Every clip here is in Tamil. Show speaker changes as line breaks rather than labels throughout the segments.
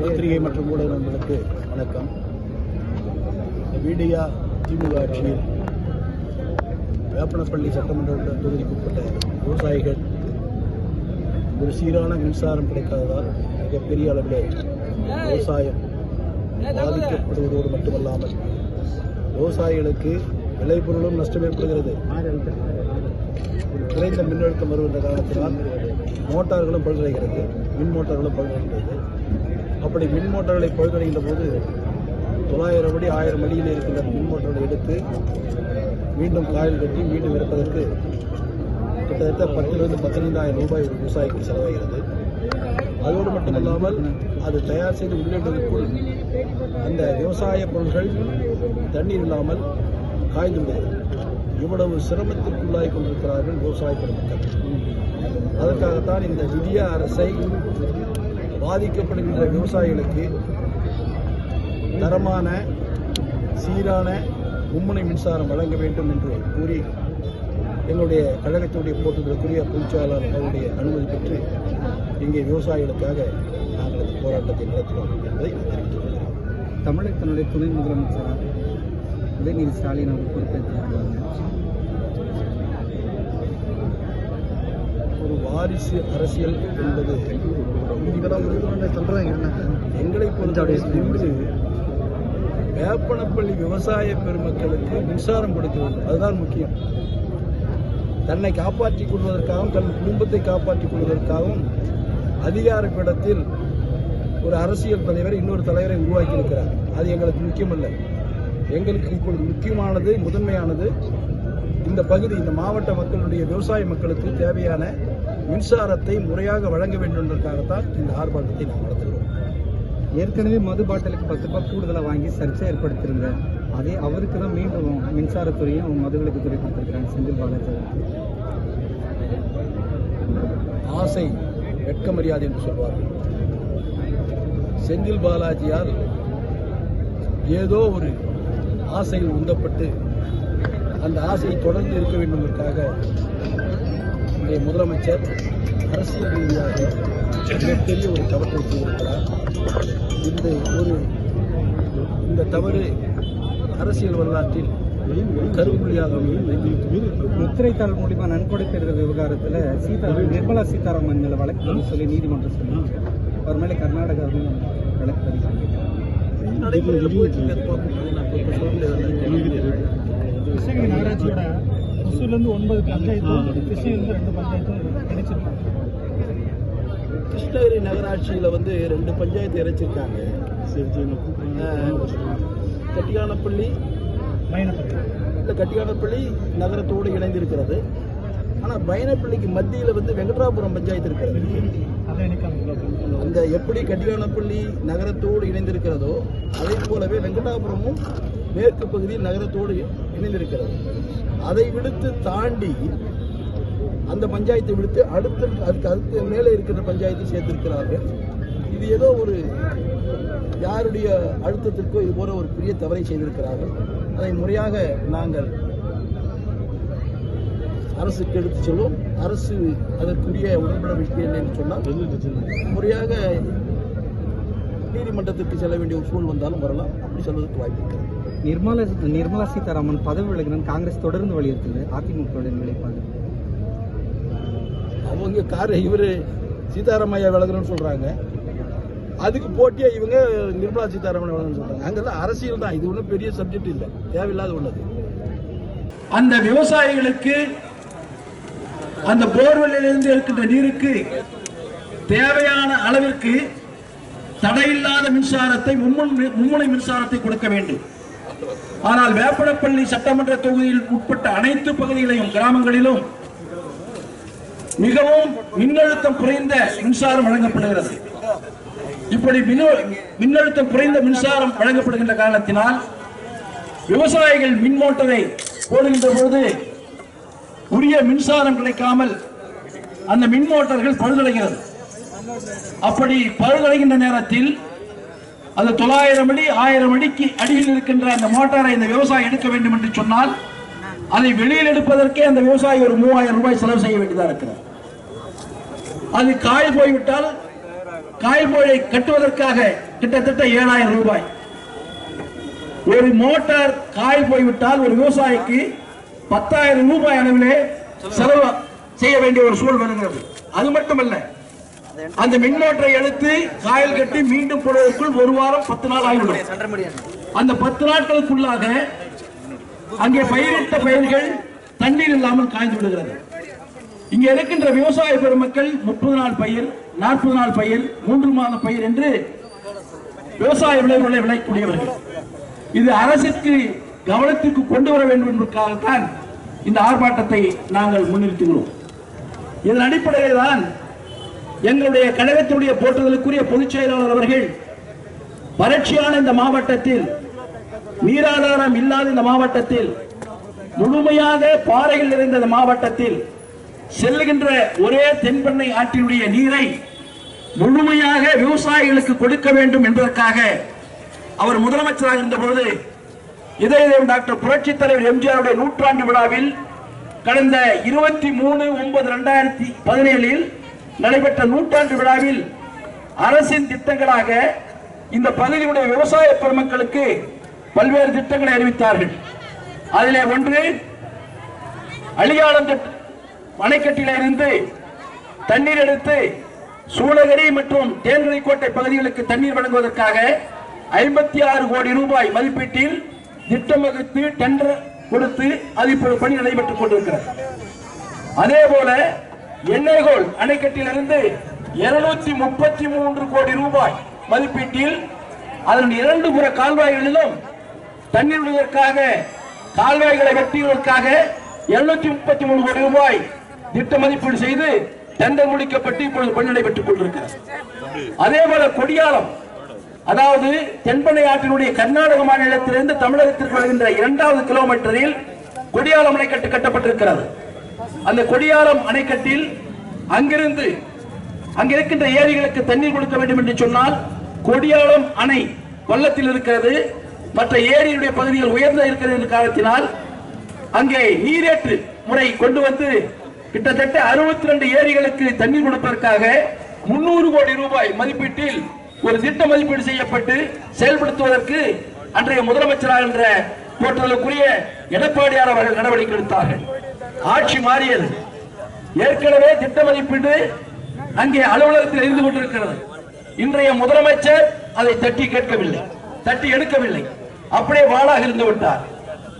பத்திரிகை மற்றும் ஊடக நண்பர்களுக்கு வணக்கம். மீடியா திமுக ஆட்சியில் வேப்பனப்பள்ளி சட்டமன்ற தொகுதிக்குட்பட்ட விவசாயிகள் ஒரு சீரான மின்சாரம் கிடைக்காததால் மிகப்பெரிய அளவில் விவசாயம் பாதிக்கப்படுவதோடு மட்டுமல்லாமல் விவசாயிகளுக்கு விளைபொருளும் நஷ்டம் ஏற்படுகிறது குறைந்த மின்னழுத்தம் வருகின்ற காரணத்தினால் மோட்டார்களும் பழுதடைகிறது மின் மோட்டார்களும் பழுதடைகிறது. அப்படி மின் மோட்டார்களை பழுதடைகின்ற போது தொள்ளாயிரம் அடி ஆயிரம் அடியில் இருக்கின்ற மின் மோட்டார்களை எடுத்து மீண்டும் காயில் கட்டி மீண்டும் இருப்பதற்கு கிட்டத்தட்ட பத்திலிருந்து பதினைந்தாயிரம் ரூபாய் விவசாயிக்கு செலவாகிறது. அதோடு மட்டுமல்லாமல் அது தயார் செய்து உள்ளிட்டதற்குள் அந்த விவசாய பொருட்கள் தண்ணீர் இல்லாமல் காய்ந்து விடுகிறது இவ்வளவு சிரமத்திற்குள்ளாகி கொண்டிருக்கிறார்கள் விவசாய பெருமக்கள். அதற்காகத்தான் இந்த நிதிய அரசை பாதிக்கப்படுகின்ற விவசாயிகளுக்கு தரமான சீரான மும்முனை மின்சாரம் வழங்க வேண்டும் என்று கூறி எங்களுடைய கழகத்தினுடைய போட்டுதலுக்குரிய பொதுச்செயலாளர் அவருடைய அனுமதி பெற்று இங்கே விவசாயிகளுக்காக நாங்கள் இந்த போராட்டத்தை நடத்துகிறோம் என்பதை தெரிவித்துக் கொள்கிறோம்.
தமிழகத்தினுடைய துணை முதலமைச்சராக உதயநிதி ஸ்டாலின் அவர் பொறுப்பேற்றிருக்காங்க
ஒரு வாரிசு அரசியல் என்பது எங்களை பொறுத்தவரை வேப்பனப்பள்ளி விவசாய பெருமக்களுக்கு மின்சாரம் கொடுக்கிறது அதுதான் முக்கியம். தன்னை காப்பாற்றிக் கொள்வதற்காகவும் தன் குடும்பத்தை காப்பாற்றிக் கொள்வதற்காகவும் அதிகார பீடத்தில் ஒரு அரசியல் தலைவரை இன்னொரு தலைவரை உருவாக்கி இருக்கிறார் அது எங்களுக்கு முக்கியமல்ல. எங்களுக்கு இப்பொழுது முக்கியமானது முதன்மையானது இந்த பகுதி இந்த மாவட்ட மக்களுடைய விவசாய மக்களுக்கு தேவையான மின்சாரத்தை முறையாக வழங்க வேண்டும் என்பதற்காகத்தான் இந்த ஆர்ப்பாட்டத்தை நாம் நடத்துகிறோம்.
ஏற்கனவே மது பாட்டிலுக்கு பத்து ரூபாய் கூடுதலாக வாங்கி சர்ச்சை ஏற்படுத்தியிருந்தார் அதே அவருக்கு தான் மீண்டும் மின்சாரத்துறையும் மதுவிலக்கு துறை கொடுத்துருக்காங்க செந்தில் பாலாஜி
ஆசை வெட்க மரியாதை என்று சொல்வார்கள். செந்தில் பாலாஜியால் ஏதோ ஒரு ஆசையில் உந்தப்பட்டு அந்த ஆசையை தொடர்ந்து இருக்க வேண்டும் என்பதற்காக நம்முடைய முதலமைச்சர் அரசியல் ரீதியாக மிகப்பெரிய ஒரு தவற்றை செய்திருக்கிறார். இந்த ஒரு இந்த தவறு அரசியல் வரலாற்றில் ஒரு கருப்புள்ளியாக
முத்திரைத்தாள் மூலிமா நன்கொடை பெறுதல் விவகாரத்தில். சீதா நிர்மலா சீதாராமன் மேலே வழக்கு பதிவு சொல்லி நீதிமன்றம் சொல்லியிருக்கு அவர் மேலே கர்நாடகா வழக்கு பதிவு
கிருஷ்ணகிரி நகராட்சியோட ஒசூர்லேருந்து ஒன்பது பஞ்சாயத்தும் கிருஷ்ணகிரிலேருந்து ரெண்டு பஞ்சாயத்தும் கிடைச்சிருக்காங்க
கிருஷ்ணகிரி நகராட்சியில் வந்து ரெண்டு பஞ்சாயத்து இறைச்சிருக்காங்க கட்டியானப்பள்ளி இந்த கட்டியானப்பள்ளி நகரத்தோடு இணைந்திருக்கிறது. ஆனால் பயனப்பள்ளிக்கு மத்தியில் வந்து வெங்கட்ராபுரம் பஞ்சாயத்து இருக்கிறது. அந்த எப்படி கட்டியானப்பள்ளி நகரத்தோடு இணைந்திருக்கிறதோ அதே போலவே வெங்கடாபுரமும் மேற்கு பகுதியில் நகரத்தோடு இணைந்திருக்கிறது. அதை விடுத்து தாண்டி அந்த பஞ்சாயத்தை விடுத்து அடுத்த அதுக்கு அதுக்கு மேலே இருக்கிற பஞ்சாயத்தை சேர்த்திருக்கிறார்கள். இது ஏதோ ஒரு யாருடைய அழுத்தத்திற்கோ இது போல ஒரு பெரிய தவறை செய்திருக்கிறார்கள். அதை முறையாக நாங்கள் அரசுக்கு எடுத்து செல்வோம் அரசு அதற்குரிய உடன்படவில்லை என்று சொன்னால் முறையாக நீதிமன்றத்திற்கு செல்ல வேண்டிய ஒரு சூழல் வந்தாலும் வரலாம். அப்படி சொல்வதற்கு வாய்ப்பு இருக்கிறது.
நிர்மலா நிர்மலா சீதாராமன் பதவி விலகணும்னு காங்கிரஸ் தொடர்ந்து வலியுறுத்துது அதிமுகவுடைய நிலைப்பாடு.
அவங்க கார் இவர் சீதாராமையா விலகுறோம்னு சொல்றாங்க. அதுக்கு போட்டியா இவங்க நிர்மலா சீதாராமன் விலகுன்னு சொல்றாங்க. அங்கெல்லாம் அரசியல் தான். இது ஒன்றும் பெரிய சப்ஜெக்ட் இல்லை. தேவையில்லாத உள்ளது அந்த விவசாயிகளுக்கு அந்த போர்வெல்லிலிருந்து இருக்கின்ற நீருக்கு தேவையான அளவிற்கு தடையில்லாத மின்சாரத்தை மும்முனை மும்முனை மின்சாரத்தை கொடுக்க வேண்டும். ஆனால் வேப்பனப்பள்ளி சட்டமன்ற தொகுதியில் உட்பட்ட அனைத்து பகுதிகளையும் கிராமங்களிலும் மிகவும் மின்னழுத்தம் குறைந்த மின்சாரம் வழங்கப்படுகிறது. இப்படி மின்னழுத்தம் குறைந்த மின்சாரம் வழங்கப்படுகின்ற காரணத்தினால் விவசாயிகள் மின் மோட்டரை போடுகின்ற பொழுது உரிய மின்சாரம் கிடைக்காமல் அந்த மின் மோட்டார்கள் பழுதடைகிறது. அப்படி பழுதடைகின்ற நேரத்தில் அது தொள்ளாயிரம் அடி ஆயிரம் அடிக்கு அடியில் இருக்கின்ற அந்த மோட்டாரை இந்த விவசாயி எடுக்க வேண்டும் என்று சொன்னால் அதை வெளியில் எடுப்பதற்கே அந்த விவசாயி ஒரு மூவாயிரம் ரூபாய் செலவு செய்ய வேண்டியதாக இருக்கிறார் அது காய் போய்விட்டால் காய் போயை கட்டுவதற்காக கிட்டத்தட்ட ஏழாயிரம் ரூபாய். ஒரு மோட்டார் காய் போய்விட்டால் ஒரு விவசாயிக்கு பத்தாயிரம் ரூபாய் அளவிலே செலவு செய்ய வேண்டிய ஒரு சூழல் வருகிறது. அது மட்டுமல்ல அந்த மின்னோட்டை எடுத்து காயல் கட்டி மீண்டும் போடுவதற்குள் ஒரு வாரம் பத்து நாள் ஆகிவிடும். அந்த பத்து நாட்களுக்குள்ளாக அங்கே பயிரிட்ட பயிர்கள் தண்ணீர் இல்லாமல் காய்ந்து விடுகிறது. இங்க இருக்கின்ற விவசாய பெருமக்கள் முப்பது நாள் பயிர் நாற்பது நாள் பயிர் மூன்று மாத பயிர் என்று விவசாய விளைவுகளை விளையக்கூடியவர்கள் இது அரசுக்கு கவனத்திற்கு கொண்டு வர வேண்டும் என்பதற்காகத்தான் இந்த ஆர்ப்பாட்டத்தை நாங்கள் முன்னிறுத்துகிறோம். இதன் அடிப்படையில் தான் எங்களுடைய கழகத்தினுடைய போற்றுதலுக்குரிய பொதுச் செயலாளர் அவர்கள் வறட்சியான இந்த மாவட்டத்தில் நீராதாரம் இல்லாத இந்த மாவட்டத்தில் முழுமையாக பாறைகள் நிறைந்த இந்த மாவட்டத்தில் செல்லுகின்ற ஒரே தென்பெண்ணை ஆற்றினுடைய நீரை முழுமையாக விவசாயிகளுக்கு கொடுக்க வேண்டும் என்பதற்காக அவர் முதலமைச்சராக இருந்த பொழுது இதே டாக்டர் புரட்சி தலைவர் எம்ஜிஆருடைய நூற்றாண்டு விழாவில் கடந்த இருபத்தி மூணு ஒன்பது ரெண்டாயிரத்தி பதினேழில் நடைபெற்ற நூற்றாண்டு விழாவில் அரசின் திட்டங்களாக இந்த பகுதியுடைய விவசாய பெருமக்களுக்கு பல்வேறு திட்டங்களை அறிவித்தார்கள். அதிலே ஒன்று அழியாளம் திட்ட- இருந்து தண்ணீர் எடுத்து சூளகிரி மற்றும் தேன்கனிக்கோட்டை பகுதிகளுக்கு தண்ணீர் வழங்குவதற்காக ஐம்பத்தி ஆறு கோடி ரூபாய் மதிப்பீட்டில் திட்டம் டெண்டர் கொடுத்து அது இப்போது பணி நடைபெற்றுக் கொண்டிருக்கிறது. அதே போல எண்ணெய்கோல் அணைக்கட்டிலிருந்து இருநூத்தி முப்பத்தி மூன்று கோடி ரூபாய் மதிப்பீட்டில் அதன் இரண்டு புற கால்வாய்களிலும் தண்ணீர் விடுவதற்காக கால்வாய்களை வெட்டுவதற்காக இருநூத்தி முப்பத்தி மூணு கோடி ரூபாய் திட்ட மதிப்பீடு செய்து டெண்டர் முடிக்கப்பட்டு இப்பொழுது பணி நடைபெற்றுக் கொண்டிருக்கிறது. அதே போல கொடியாலம் அதாவது தென்பனை ஆற்றினுடைய கர்நாடக மாநிலத்திலிருந்து தமிழகத்திற்கு வருகின்ற இரண்டாவது கிலோமீட்டரில் கொடியாலம் அணைக்கட்டு கட்டப்பட்டிருக்கிறது. அந்த கொடியாலம் அணைக்கட்டில் அங்கிருந்து அங்க இருக்கின்ற ஏரிகளுக்கு தண்ணீர் கொடுக்க வேண்டும் என்று சொன்னால் கொடியாலம் அணை கொல்லத்தில் இருக்கிறது. மற்ற ஏரியுடைய பகுதிகள் உயர்ந்த இருக்கிறது என்ற காரணத்தினால் அங்கே நீரேற்று முறை கொண்டு வந்து கிட்டத்தட்ட அறுபத்தி ரெண்டு ஏரிகளுக்கு தண்ணீர் கொடுப்பதற்காக முன்னூறு கோடி ரூபாய் மதிப்பீட்டில் ஒரு திட்ட மதிப்பீடு செய்யப்பட்டு செயல்படுத்துவதற்கு அன்றைய முதலமைச்சராக என்ற போற்றலுக்குரிய எடப்பாடியார் அவர்கள் நடவடிக்கை எடுத்தார்கள். ஆட்சி மாறியது. ஏற்கனவே திட்ட மதிப்பீடு அங்கே அலுவலகத்தில் இருந்து கொண்டிருக்கிறது. இன்றைய முதலமைச்சர் அதை தட்டி கேட்கவில்லை தட்டி எடுக்கவில்லை. அப்படியே வாழாக இருந்து விட்டார்.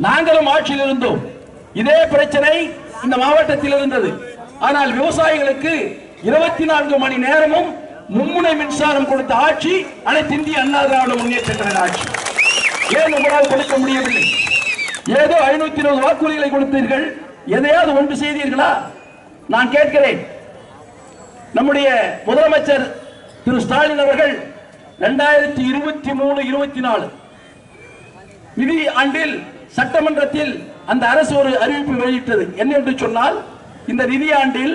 நாங்களும் ஆட்சியில் இருந்தோம். இதே பிரச்சனை இந்த மாவட்டத்தில் இருந்தது. ஆனால் விவசாயிகளுக்கு இருபத்தி நான்கு மணி நேரமும் மும்முனை மின்சாரம் கொடுத்த ஆட்சி அனைத்து இந்திய அண்ணா திராவிட முன்னேற்ற கழக ஆட்சி. ஏன் உங்களால் கொடுக்க முடியவில்லை? ஏதோ ஐநூத்தி இருபது வாக்குறுதிகளை கொடுத்தீர்கள். எதையாவது ஒன்று செய்தீர்களா? நான் கேட்கிறேன். நம்முடைய முதலமைச்சர் திரு ஸ்டாலின் அவர்கள் இரண்டாயிரத்தி இருபத்தி மூணு இருபத்தி நாலு நிதி ஆண்டில் சட்டமன்றத்தில் அந்த அரசு ஒரு அறிவிப்பு வெளியிட்டது. என்ன என்று சொன்னால் இந்த நிதியாண்டில்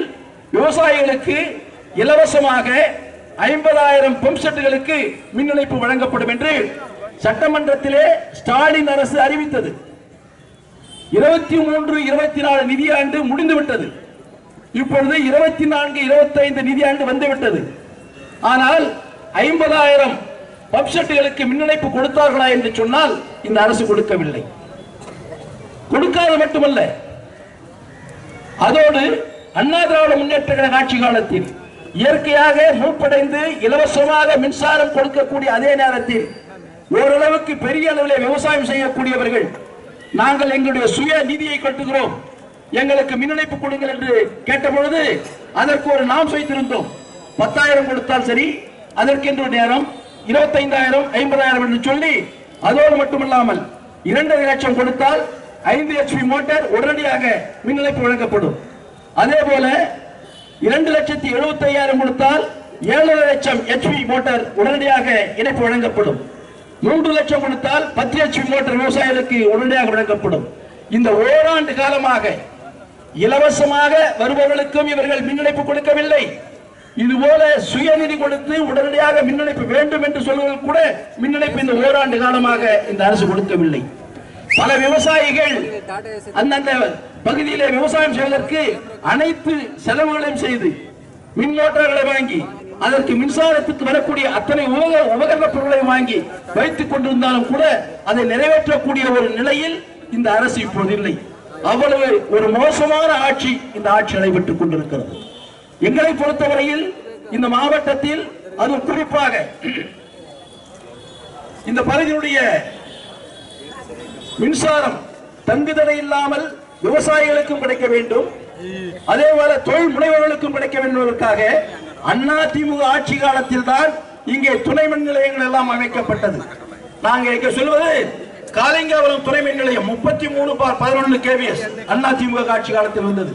விவசாயிகளுக்கு இலவசமாக ஐம்பதாயிரம் பம்ப் செட்டுகளுக்கு மின் இணைப்பு வழங்கப்படும் என்று சட்டமன்றத்திலே ஸ்டாலின் அரசு அறிவித்தது. இருபத்தி மூன்று இருபத்தி நாலு நிதியாண்டு முடிந்து விட்டது இப்பொழுது இருபத்தி நான்கு இருபத்தி ஐந்து நிதியாண்டு வந்துவிட்டது. ஆனால் ஐம்பதாயிரம் பம்ப் செட்டுகளுக்கு மின் இணைப்பு கொடுத்தார்களா என்று சொன்னால் இந்த அரசு கொடுக்கவில்லை. கொடுக்காத மட்டுமல்ல. அதோடு அண்ணா திராவிட முன்னேற்ற கழக ஆட்சி காலத்தில் இயற்கையாக மூப்படைந்து இலவசமாக மின்சாரம் கொடுக்கக்கூடிய அதே நேரத்தில் ஓரளவுக்கு பெரிய அளவில் விவசாயம் செய்யக்கூடியவர்கள் நாங்கள் எங்களுடைய சுய நிதியை கட்டுகிறோம். எங்களுக்கு மின் இணைப்பு கொடுங்கள் என்று கேட்டபொழுது அதற்கு ஒரு நாம் வைத்திருந்தோம். பத்தாயிரம் கொடுத்தால் சரி அதற்கென்று ஒரு நேரம் இருபத்தைந்தாயிரம் ஐம்பதாயிரம் என்று சொல்லி அதோடு மட்டுமல்லாமல் இரண்டரை லட்சம் கொடுத்தால் ஐந்து ஹெச்பி மோட்டார் உடனடியாக மின் இணைப்பு வழங்கப்படும். அதே போல இரண்டு லட்சத்தி எழுபத்தி ஐயாயிரம் கொடுத்தால் ஏழரை லட்சம் ஹெச்பி மோட்டார் உடனடியாக இணைப்பு வழங்கப்படும். மூன்று லட்சம் கொடுத்தால் பத்து ஹெச்பி மோட்டார் விவசாயிகளுக்கு உடனடியாக வழங்கப்படும். இந்த ஓராண்டு காலமாக இலவசமாக வருபவர்களுக்கும் இவர்கள் மின் இணைப்பு கொடுக்கவில்லை. இதுபோல சுயநிதி கொடுத்து உடனடியாக மின் இணைப்பு வேண்டும் என்று சொல்வதற்கு கூட மின் இணைப்பு இந்த ஓராண்டு காலமாக இந்த அரசு கொடுக்கவில்லை. பல விவசாயிகள் அந்தந்த பகுதியிலே விவசாயம் செய்வதற்கு அனைத்து செலவுகளையும் செய்து மின் மோட்டார்களை வாங்கி அதற்கு மின்சாரத்துக்கு வரக்கூடிய அத்தனை உபக- உபகரண பொருளை வாங்கி வைத்துக் கொண்டிருந்தாலும் கூட அதை நிறைவேற்றக்கூடிய ஒரு நிலையில் இந்த அரசு இப்போது இல்லை. அவ்வளவு ஒரு மோசமான ஆட்சி இந்த ஆட்சி நடைபெற்றுக் கொண்டிருக்கிறது. எங்களை பொறுத்தவரையில் இந்த மாவட்டத்தில் அது குறிப்பாக இந்த பகுதியினுடைய மின்சாரம் தங்குதடை இல்லாமல் விவசாயிகளுக்கும் கிடைக்க வேண்டும். அதே போல தொழில் முனைவர்களுக்கும் கிடைக்க வேண்டும் என்பதற்காக அண்ணா திமுக ஆட்சி காலத்தில் தான் இங்கே துணை மின் நிலையங்கள் எல்லாம் அமைக்கப்பட்டது. நாங்கள் இங்க சொல்வது காலிங்காபுரம் துணை மின் நிலையம் முப்பத்தி மூணு பதினொன்று கேவிஎஸ் அண்ணா திமுக ஆட்சி காலத்தில் வந்தது.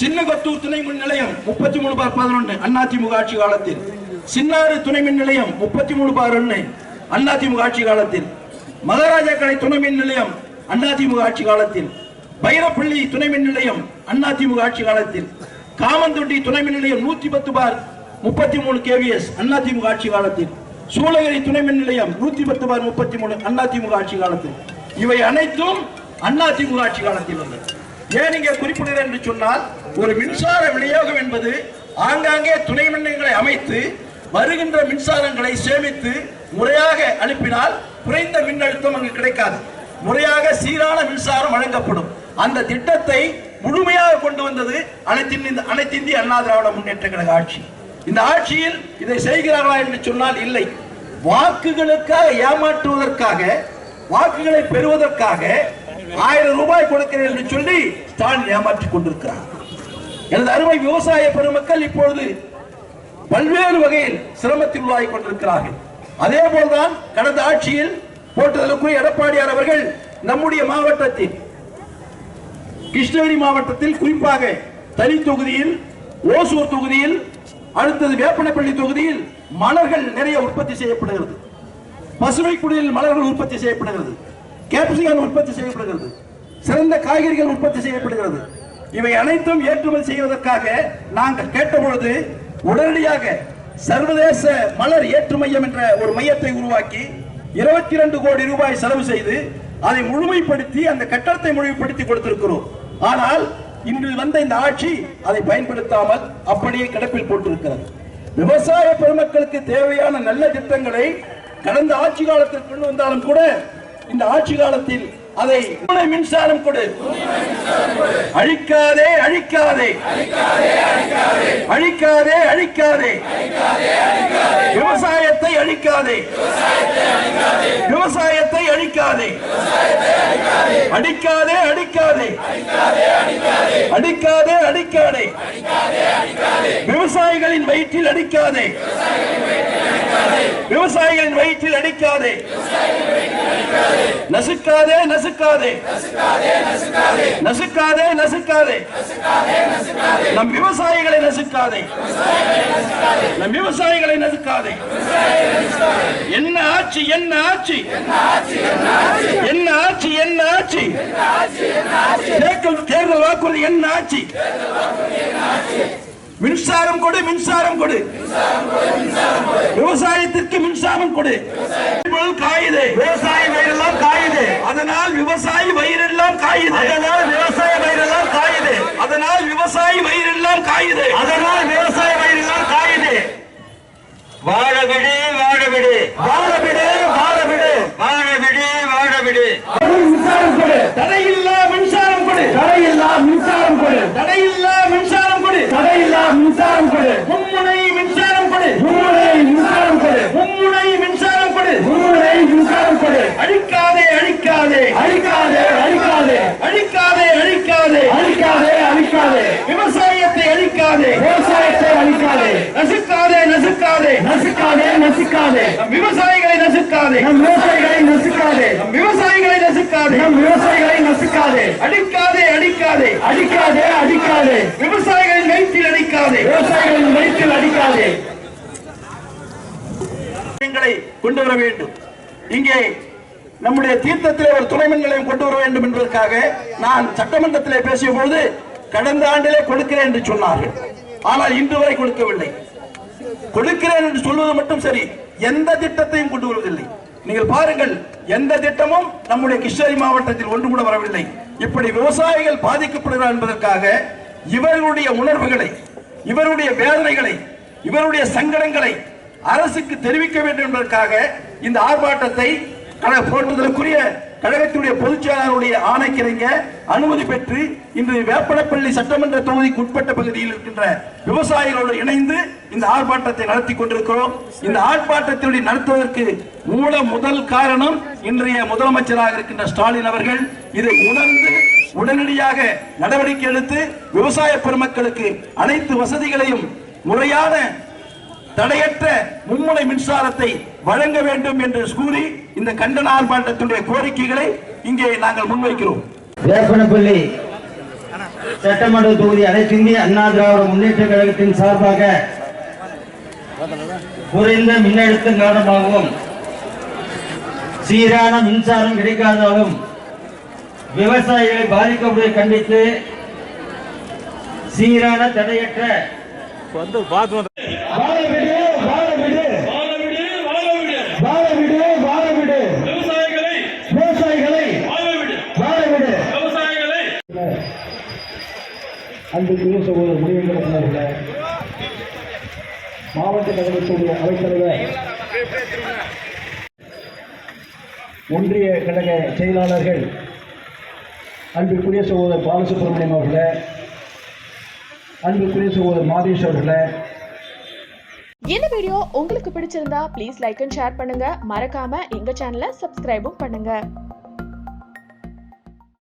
சின்னகத்தூர் துணை மின் நிலையம் முப்பத்தி மூணு பார் பதினொன்று அண்ணா திமுக ஆட்சி காலத்தில். சின்னாறு துணை மின் நிலையம் முப்பத்தி மூணு பார் ஒன்று அண்ணா திமுக ஆட்சி காலத்தில். மகாராஜா கடை துணை மின் நிலையம் அதிமுக ஆட்சி காலத்தில் பைரப்பள்ளி துணை மின் நிலையம் அதிமுக ஆட்சி காலத்தில் காமந்தொட்டி துணை மின் நிலையம் நூத்தி பத்து பார் முப்பத்தி மூணு கேவிஎஸ் அதிமுக ஆட்சி காலத்தில் சூளகிரி துணை மின் நிலையம் நூத்தி பத்து பார் முப்பத்தி மூணு அதிமுக ஆட்சி காலத்தில். இவை அனைத்தும் அதிமுக ஆட்சி காலத்தில் வந்தது. ஏன் இங்கே குறிப்பிடுகிறேன் என்று சொன்னால் ஒரு மின்சார விநியோகம் என்பது ஆங்காங்கே துணை மின்நிலையங்களை அமைத்து வருகின்ற மின்சாரங்களை சேமித்து முறையாக அனுப்பினால் குறைந்த மின்னழுத்தம் அங்கு கிடைக்காது. முறையாக சீரான மின்சாரம் வழங்கப்படும். அந்த திட்டத்தை முழுமையாக கொண்டு வந்தது அனைத்து இந்திய- அனைத்து இந்திய அண்ணா திராவிட முன்னேற்ற கழக ஆட்சி. இந்த ஆட்சியில் இதை செய்கிறார்களா என்று சொன்னால் இல்லை. வாக்குகளுக்காக ஏமாற்றுவதற்காக வாக்குகளை பெறுவதற்காக ஆயிரம் ரூபாய் கொடுக்கிறேன் என்று சொல்லி ஸ்டாலின் ஏமாற்றிக் கொண்டிருக்கிறார். எனது அருமை விவசாய பெருமக்கள் இப்பொழுது பல்வேறு வகையில் சிரமத்தில் உள்ளாகி கொண்டிருக்கிறார்கள். அதே போல்தான் கடந்த ஆட்சியில் போட்டதற்குரிய எடப்பாடியார் அவர்கள் நம்முடைய மாவட்டத்தில் கிருஷ்ணகிரி மாவட்டத்தில் குறிப்பாக தனி தொகுதியில் ஓசூர் தொகுதியில் அடுத்தது வேப்பனப்பள்ளி தொகுதியில் மலர்கள் நிறைய உற்பத்தி செய்யப்படுகிறது. பசுமை குடியில் மலர்கள் உற்பத்தி செய்யப்படுகிறது. கேப்சிகன் உற்பத்தி செய்யப்படுகிறது. சிறந்த காய்கறிகள் உற்பத்தி செய்யப்படுகிறது. இவை அனைத்தும் ஏற்றுமதி செய்வதற்காக நாங்கள் கேட்டபொழுது உடனடியாக சர்வதேச மலர் ஏற்று மையம் என்ற ஒரு மையத்தை உருவாக்கி இருபத்தி ரெண்டு கோடி ரூபாய் செலவு செய்து அதை முழுமைப்படுத்தி அந்த கட்டடத்தை முழுமைப்படுத்தி கொடுத்திருக்கிறோம். ஆனால் இன்று வந்த இந்த ஆட்சி அதை பயன்படுத்தாமல் அப்படியே கிடப்பில் போட்டிருக்கிறது. விவசாய பெருமக்களுக்கு தேவையான நல்ல திட்டங்களை கடந்த ஆட்சி காலத்தில் கொண்டு வந்தாலும் கூட இந்த ஆட்சி காலத்தில் அதை உண்மை மின்சாரம் கொடு. அழிக்காதே அழிக்காதே. அழிக்காதே அழிக்காதே. விவசாயத்தை அழிக்காதே. விவசாயத்தை அழிக்காதே. அடிக்காதே அடிக்காதே. அடிக்காதே அடிக்காதே. விவசாயிகளின் வயிற்றில் அடிக்காதே. விவசாயிகளின் வயிற்றில் அடிக்காதே. நசுக்காதே நசுக்காதே. நசுக்காதே நசுக்காதே. நம் விவசாயிகளை நசுக்காதே. நம் விவசாயிகளை நசுக்காதே. என்ன ஆட்சி என்ன ஆட்சி? என்ன ஆட்சி என்ன ஆட்சி? தேர்தல் வாக்குறுதி என்ன ஆட்சி? மின்சாரம் கொடு மின்சாரம் கொடு. விவசாயத்திற்கு மின்சாரம் கொடு. காயுது. விவசாய வயிறெல்லாம் காயுது. அதனால் விவசாயி வயிறெல்லாம் காயுது. அதனால் விவசாய வயிறெல்லாம் காயுது. அதனால் விவசாயி வயிறெல்லாம் காயுது. அதனால் விவசாய வயிறெல்லாம் காயுது.
வாழ விடு வாழ விடு.
வாழ விடு வாழ விடு.
வாழ விடு வாழ விடு.
மின்சாரம் கொடு. தடையில்லா மின்சாரம் கொடு. தடையில்லா மின்சாரம் கொடு. தடையில்லா மின்சாரம் கொடு தடையில்லா மின்சாரம் கொடு. மும்முனை மின்சாரம் கொடு. மும்முனை மின்சாரம் கொடு. மும்முனை கொண்டு வர வேண்டும். இங்கே நம்முடைய தீர்த்தத்திலே ஒரு துணை மின் நிலையம் கொண்டு வர வேண்டும் என்பதற்காக நான் சட்டமன்றத்திலே பேசிய பொழுது கடந்த ஆண்டிலே கொடுக்கிறேன் என்று சொன்னார்கள். ஆனால் இன்று வரை கொடுக்கவில்லை. கொடுக்கிறேன் என்று சொல்வது மட்டும் சரி எந்த திட்டத்தையும் கொண்டு வருவதில்லை. நீங்கள் பாருங்கள் எந்த திட்டமும் நம்முடைய கிருஷ்ணகிரி மாவட்டத்தில் ஒன்று கூட வரவில்லை. இப்படி விவசாயிகள் பாதிக்கப்படுகிறார் என்பதற்காக இவர்களுடைய உணர்வுகளை இவருடைய வேதனைகளை இவருடைய சங்கடங்களை அரசுக்கு தெரிவிக்க வேண்டும் என்பதற்காக இந்த ஆர்ப்பாட்டத்தை கழக போட்டுதலுக்குரிய கழகத்தினுடைய பொதுச் செயலாளருடைய ஆணைக்கிணங்க அனுமதி பெற்று இன்று வேப்பனப்பள்ளி சட்டமன்ற தொகுதிக்கு உட்பட்ட பகுதியில் இருக்கின்ற விவசாயிகளோடு இணைந்து இந்த ஆர்ப்பாட்டத்தை நடத்தி கொண்டிருக்கிறோம். இந்த ஆர்ப்பாட்டத்தினுடைய நடத்துவதற்கு மூல முதல் காரணம் இன்றைய முதலமைச்சராக இருக்கின்ற ஸ்டாலின் அவர்கள் இதை உணர்ந்து உடனடியாக நடவடிக்கை எடுத்து விவசாய பெருமக்களுக்கு அனைத்து வசதிகளையும் முறையான தடையற்ற மும்முனை மின்சாரத்தை வழங்க வேண்டும் என்று கூறி இந்த கண்டன ஆர்ப்பாட்டத்தினுடைய கோரிக்கைகளை இங்கே நாங்கள் முன்வைக்கிறோம்.
வேப்பனப்பள்ளி சட்டமன்ற தொகுதி அனைத்திந்திய அண்ணா திராவிட முன்னேற்ற கழகத்தின் சார்பாக குறைந்த மின்னழுத்தம் காரணமாகவும் சீரான மின்சாரம் கிடைக்காதாலும் விவசாயிகளை பாதிக்கப்படுவதை கண்டித்து சீரான தடையற்ற வந்து வாழவிடு,
அன்புக்குரிய சகோதரர் முனிவேந்திரன் மாவட்ட கழகத்துடைய அவைத்தலைவர் ஒன்றிய கழக செயலாளர்கள் அன்புக்குரிய சகோதரர் பாலசுப்ரமணியம் அவர்களே அன்புக்குரிய சகோதரர் மாதேஷ் அவர்களே.
இந்த வீடியோ உங்களுக்கு பிடிச்சிருந்தா ப்ளீஸ் லைக் அண்ட் ஷேர் பண்ணுங்க. மறக்காம எங்க சேனலை சப்ஸ்கிரைபும் பண்ணுங்க.